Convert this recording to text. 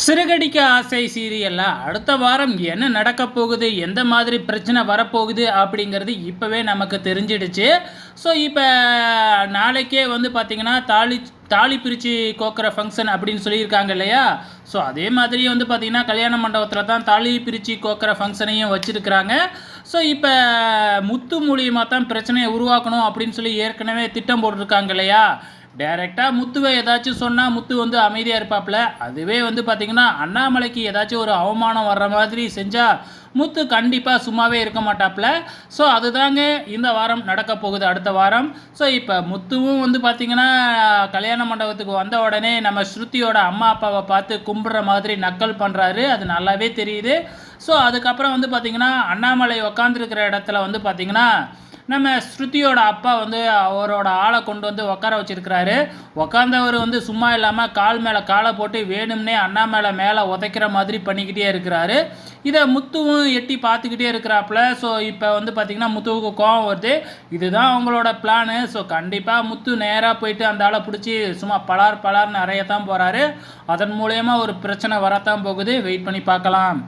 சிறுகடிக்க ஆசை சீரியல்ல அடுத்த வாரம் என்ன நடக்க போகுது எந்த மாதிரி பிரச்சனை வரப்போகுது அப்படிங்கிறது இப்போவே நமக்கு தெரிஞ்சிடுச்சு. ஸோ இப்போ நாளைக்கே வந்து பார்த்திங்கன்னா தாலி தாலி பிரித்து கோக்குற ஃபங்க்ஷன் அப்படின்னு சொல்லியிருக்காங்க இல்லையா? ஸோ அதே மாதிரி வந்து பார்த்திங்கன்னா கல்யாண மண்டபத்தில் தான் தாலி பிரித்து கோக்குற ஃபங்க்ஷனையும் வச்சுருக்கிறாங்க. ஸோ இப்போ முத்து மூலியமாக தான் பிரச்சனையை உருவாக்கணும் அப்படின்னு சொல்லி ஏற்கனவே திட்டம் போட்டிருக்காங்க இல்லையா? டைரெக்டாக முத்துவை ஏதாச்சும் சொன்னால் முத்து வந்து அமைதியாக இருப்பாப்புல அதுவே வந்து பார்த்திங்கன்னா அண்ணாமலைக்கு ஏதாச்சும் ஒரு அவமானம் வர்ற மாதிரி செஞ்சால் முத்து கண்டிப்பாக சும்மாவே இருக்க மாட்டாப்புல ஸோ அதுதாங்க இந்த வாரம் நடக்க போகுது அடுத்த வாரம். ஸோ இப்போ முத்துவும் வந்து பார்த்திங்கன்னா கல்யாண மண்டபத்துக்கு வந்த உடனே நம்ம ஸ்ருதியோட அம்மா அப்பாவை பார்த்து கும்பிட்ற மாதிரி நக்கல் பண்ணுறாரு அது நல்லாவே தெரியுது. ஸோ அதுக்கப்புறம் வந்து பார்த்திங்கன்னா அண்ணாமலை உக்காந்துருக்கிற இடத்துல வந்து பார்த்திங்கன்னா நம்ம ஸ்ருதியோட அப்பா வந்து அவரோட ஆளை கொண்டு வந்து உட்கார வச்சிருக்கிறாரு. உக்காந்தவர் வந்து சும்மா இல்லாமல் கால் மேலே காலை போட்டு வேணும்னே அண்ணா மேலே மேலே உதைக்கிற மாதிரி பண்ணிக்கிட்டே இருக்கிறாரு. இதை முத்துவும் எட்டி பார்த்துக்கிட்டே இருக்கிறாப்புல. ஸோ இப்போ வந்து பார்த்திங்கன்னா முத்துவுக்கு கோவம் வருது. இதுதான் அவங்களோட பிளானு ஸோ கண்டிப்பாக முத்து நேராக போயிட்டு அந்த ஆளை பிடிச்சி சும்மா பலார் நிறைய தான் போகிறாரு அதன் மூலயமா ஒரு பிரச்சனை வரத்தான் போகுது. வெயிட் பண்ணி பார்க்கலாம்.